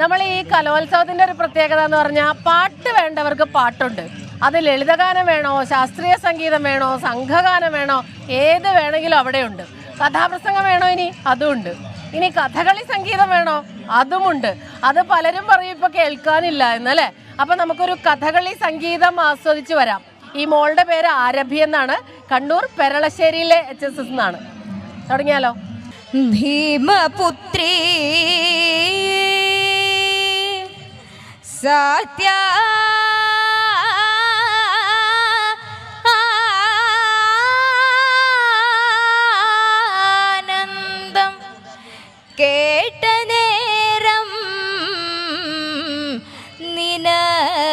നമ്മൾ ഈ കലോത്സവത്തിന്റെ ഒരു പ്രത്യേകത എന്ന് പറഞ്ഞാൽ പാട്ട് വേണ്ടവർക്ക് പാട്ടുണ്ട്. അത് ലളിതഗാനം വേണോ ശാസ്ത്രീയ സംഗീതം വേണോ സംഘഗാനം വേണോ ഏത് വേണമെങ്കിലും അവിടെയുണ്ട്. കഥാപ്രസംഗം വേണോ ഇനി? അതുമുണ്ട് ഇനി കഥകളി സംഗീതം വേണോ? അതുമുണ്ട്. അത് പലരും പറയും ഇപ്പൊ കേൾക്കാനില്ല എന്നല്ലേ? അപ്പൊ നമുക്കൊരു കഥകളി സംഗീതം ആസ്വദിച്ചു വരാം. ഈ മോളുടെ പേര് ആരഭി എന്നാണ്. കണ്ണൂർ പെരളശ്ശേരിയിലെ എച്ച് എസ് എസ് എന്നാണ് തുടങ്ങിയാലോ? ഭീമപുത്രീ സത്യ. ആനന്ദം കേട്ട നേരം നിനച്ചു.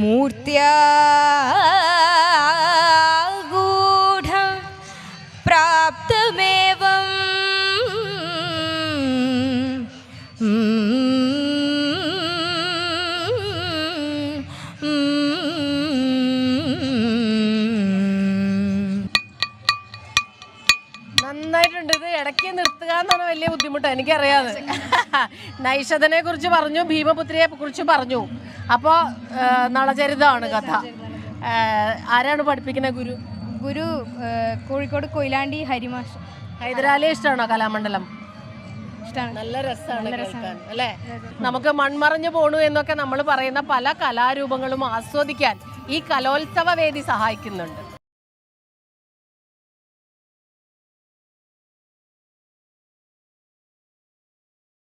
മൂർത്തിയാഗൂഢം പ്രാപ്തമേവം നന്നായിട്ടുണ്ട് ഇത് ഇടയ്ക്ക് നിർത്തുക എന്നാണ് വലിയ ബുദ്ധിമുട്ട് എനിക്കറിയാതെ. നൈഷതനെ കുറിച്ച് പറഞ്ഞു ഭീമപുത്രിയെ കുറിച്ച് പറഞ്ഞു. അപ്പോ നളചരിതമാണ് കഥ. ആരാണ് പഠിപ്പിക്കുന്ന ഗുരു? ഗുരു കോഴിക്കോട് കൊയിലാണ്ടി ഹരിമാഷ്. ഹൈദരാലി ഇഷ്ടമാണോ കലാമണ്ഡലം? നല്ല രസമാണ് അല്ലേ? നമുക്ക് മൺമറഞ്ഞു പോണു എന്നൊക്കെ നമ്മൾ പറയുന്ന പല കലാരൂപങ്ങളും ആസ്വദിക്കാൻ ഈ കലോത്സവ വേദി സഹായിക്കുന്നുണ്ട്.